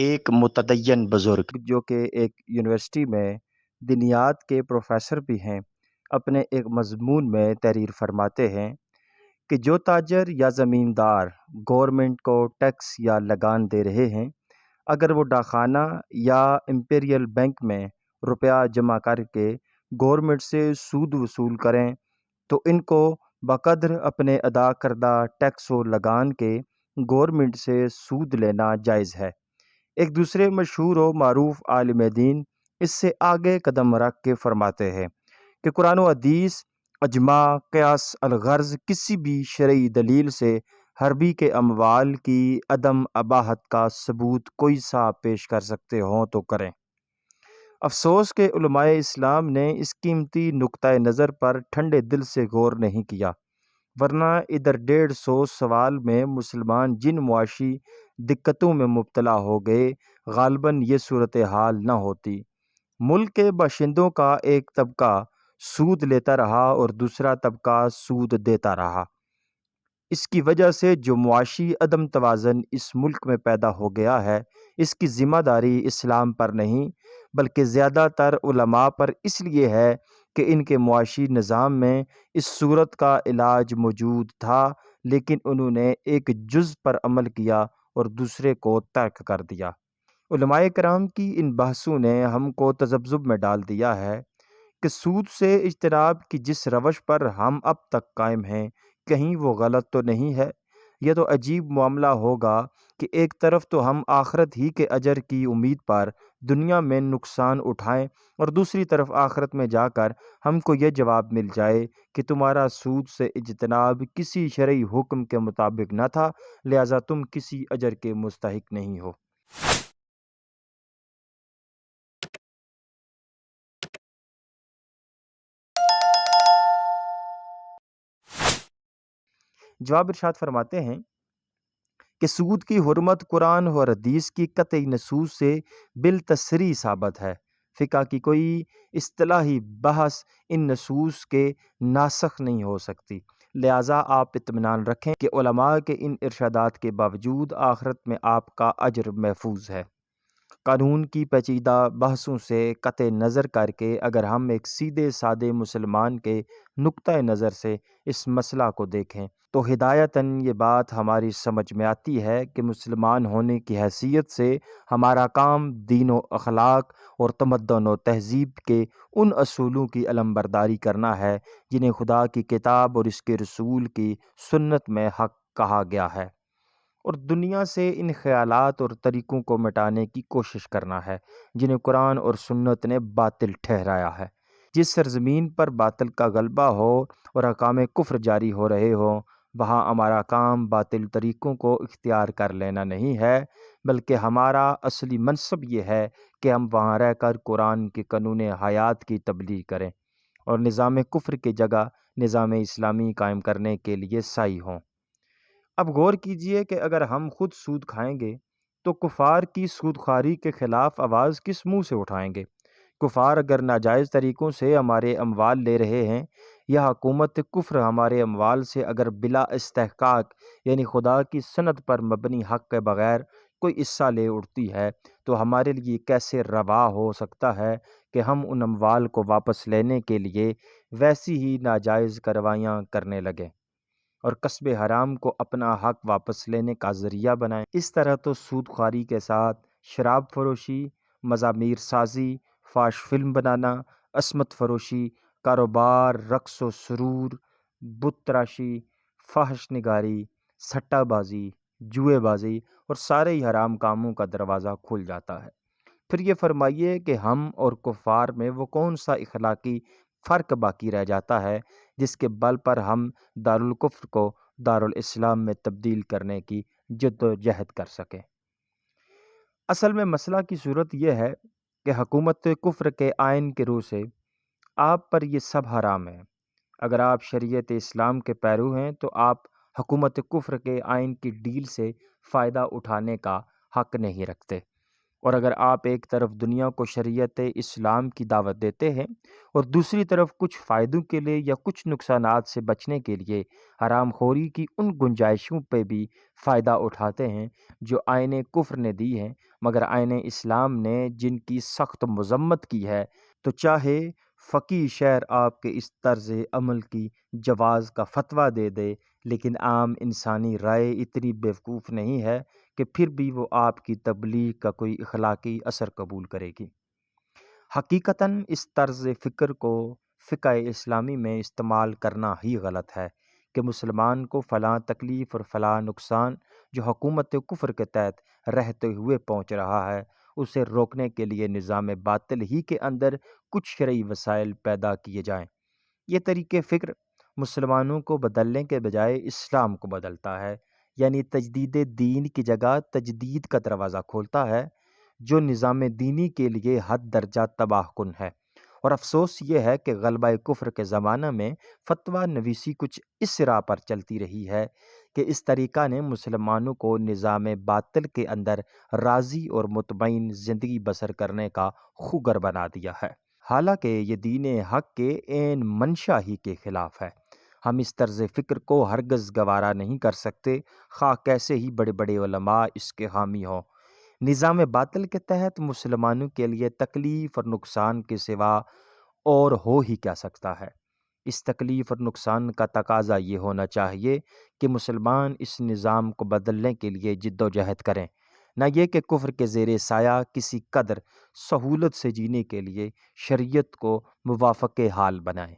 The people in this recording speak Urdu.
ایک متدین بزرگ جو کہ ایک یونیورسٹی میں دینیات کے پروفیسر بھی ہیں، اپنے ایک مضمون میں تحریر فرماتے ہیں کہ جو تاجر یا زمیندار گورنمنٹ کو ٹیکس یا لگان دے رہے ہیں، اگر وہ ڈاکخانہ یا امپیریل بینک میں روپیہ جمع کر کے گورنمنٹ سے سود وصول کریں تو ان کو بقدر اپنے ادا کردہ ٹیکس و لگان کے گورنمنٹ سے سود لینا جائز ہے۔ ایک دوسرے مشہور و معروف عالم دین اس سے آگے قدم رکھ کے فرماتے ہیں کہ قرآن و حدیث، اجماع، قیاس، الغرض، کسی بھی شرعی دلیل سے حربی کے اموال کی عدم اباحت کا ثبوت کوئی سا پیش کر سکتے ہوں تو کریں۔ افسوس کہ علماء اسلام نے اس قیمتی نقطۂ نظر پر ٹھنڈے دل سے غور نہیں کیا۔ ورنہ ادھر ڈیڑھ سو سوال میں مسلمان جن معاشی دقتوں میں مبتلا ہو گئے، غالباً یہ صورتحال نہ ہوتی۔ ملک کے باشندوں کا ایک طبقہ سود لیتا رہا اور دوسرا طبقہ سود دیتا رہا۔ اس کی وجہ سے جو معاشی عدم توازن اس ملک میں پیدا ہو گیا ہے، اس کی ذمہ داری اسلام پر نہیں، بلکہ زیادہ تر علماء پر اس لیے ہے کہ ان کے معاشی نظام میں اس صورت کا علاج موجود تھا، لیکن انہوں نے ایک جز پر عمل کیا اور دوسرے کو ترک کر دیا۔ علماء کرام کی ان بحثوں نے ہم کو تذبذب میں ڈال دیا ہے کہ سود سے اجتناب کی جس روش پر ہم اب تک قائم ہیں، کہیں وہ غلط تو نہیں ہے؟ یہ تو عجیب معاملہ ہوگا کہ ایک طرف تو ہم آخرت ہی کے اجر کی امید پر دنیا میں نقصان اٹھائیں اور دوسری طرف آخرت میں جا کر ہم کو یہ جواب مل جائے کہ تمہارا سود سے اجتناب کسی شرعی حکم کے مطابق نہ تھا، لہٰذا تم کسی اجر کے مستحق نہیں ہو۔ جواب ارشاد فرماتے ہیں کہ سود کی حرمت قرآن اور حدیث کی قطعی نصوص سے بالتصریح ثابت ہے۔ فقہ کی کوئی اصطلاحی بحث ان نصوص کے ناسخ نہیں ہو سکتی۔ لہٰذا آپ اطمینان رکھیں کہ علماء کے ان ارشادات کے باوجود آخرت میں آپ کا اجر محفوظ ہے۔ قانون کی پیچیدہ بحثوں سے قطع نظر کر کے اگر ہم ایک سیدھے سادے مسلمان کے نقطۂ نظر سے اس مسئلہ کو دیکھیں تو ہدایتاً یہ بات ہماری سمجھ میں آتی ہے کہ مسلمان ہونے کی حیثیت سے ہمارا کام دین و اخلاق اور تمدن و تہذیب کے ان اصولوں کی علم برداری کرنا ہے جنہیں خدا کی کتاب اور اس کے رسول کی سنت میں حق کہا گیا ہے۔ اور دنیا سے ان خیالات اور طریقوں کو مٹانے کی کوشش کرنا ہے، جنہیں قرآن اور سنت نے باطل ٹھہرایا ہے۔ جس سرزمین پر باطل کا غلبہ ہو اور حکام کفر جاری ہو رہے ہوں، وہاں ہمارا کام باطل طریقوں کو اختیار کر لینا نہیں ہے، بلکہ ہمارا اصلی منصب یہ ہے کہ ہم وہاں رہ کر قرآن کے قانون حیات کی تبلیغ کریں اور نظام کفر کی جگہ نظام اسلامی قائم کرنے کے لیے سائی ہوں۔ اب غور کیجیے کہ اگر ہم خود سود کھائیں گے، تو کفار کی سود خواری کے خلاف آواز کس منہ سے اٹھائیں گے؟ کفار اگر ناجائز طریقوں سے ہمارے اموال لے رہے ہیں یا حکومت کفر ہمارے اموال سے اگر بلا استحقاق یعنی خدا کی سند پر مبنی حق کے بغیر کوئی حصہ لے اٹھتی ہے، تو ہمارے لیے کیسے روا ہو سکتا ہے کہ ہم ان اموال کو واپس لینے کے لیے ویسی ہی ناجائز کروائیاں کرنے لگیں اور قصب حرام کو اپنا حق واپس لینے کا ذریعہ بنائیں۔ اس طرح تو سود خواری کے ساتھ شراب فروشی، مضامیر سازی، فاش فلم بنانا، عصمت فروشی، کاروبار، رقص و سرور، بت تراشی، فحش نگاری، سٹہ بازی، جوئے بازی اور سارے ہی حرام کاموں کا دروازہ کھل جاتا ہے۔ پھر یہ فرمائیے کہ ہم اور کفار میں وہ کون سا اخلاقی فرق باقی رہ جاتا ہے، جس کے بل پر ہم دارالکفر کو دارالاسلام میں تبدیل کرنے کی جد و جہد کر سکیں۔ اصل میں مسئلہ کی صورت یہ ہے کہ حکومت کفر کے آئین کے روح سے آپ پر یہ سب حرام ہے اگر آپ شریعت اسلام کے پیرو ہیں تو آپ حکومت کفر کے آئین کی ڈیل سے فائدہ اٹھانے کا حق نہیں رکھتے۔ اور اگر آپ ایک طرف دنیا کو شریعت اسلام کی دعوت دیتے ہیں اور دوسری طرف کچھ فائدوں کے لیے یا کچھ نقصانات سے بچنے کے لیے حرام خوری کی ان گنجائشوں پہ بھی فائدہ اٹھاتے ہیں جو آئین کفر نے دی ہیں، مگر آئین اسلام نے جن کی سخت مذمت کی ہے، تو چاہے فقی شہر آپ کے اس طرز عمل کی جواز کا فتویٰ دے دے، لیکن عام انسانی رائے اتنی بیوقوف نہیں ہے کہ پھر بھی وہ آپ کی تبلیغ کا کوئی اخلاقی اثر قبول کرے گی۔ حقیقتاً اس طرز فکر کو فقہ اسلامی میں استعمال کرنا ہی غلط ہے کہ مسلمان کو فلاں تکلیف اور فلاں نقصان جو حکومت کفر کے تحت رہتے ہوئے پہنچ رہا ہے، اسے روکنے کے لیے نظام باطل ہی کے اندر کچھ شرعی وسائل پیدا کیے جائیں۔ یہ طریقے فکر مسلمانوں کو بدلنے کے بجائے اسلام کو بدلتا ہے یعنی تجدید دین کی جگہ تجدید کا دروازہ کھولتا ہے، جو نظام دینی کے لیے حد درجہ تباہ کن ہے۔ اور افسوس یہ ہے کہ غلبہ کفر کے زمانہ میں فتویٰ نویسی کچھ اس راہ پر چلتی رہی ہے کہ اس طریقہ نے مسلمانوں کو نظام باطل کے اندر راضی اور مطمئن زندگی بسر کرنے کا خوگر بنا دیا ہے۔ حالانکہ یہ دین حق کے عین منشا ہی کے خلاف ہے۔ ہم اس طرز فکر کو ہرگز گوارا نہیں کر سکتے، خواہ کیسے ہی بڑے بڑے علماء اس کے حامی ہوں۔ نظام باطل کے تحت مسلمانوں کے لیے تکلیف اور نقصان کے سوا اور ہو ہی کیا سکتا ہے۔ اس تکلیف اور نقصان کا تقاضا یہ ہونا چاہیے کہ مسلمان اس نظام کو بدلنے کے لیے جد و جہد کریں۔ نہ یہ کہ کفر کے زیر سایہ کسی قدر سہولت سے جینے کے لیے شریعت کو موافق حال بنائیں۔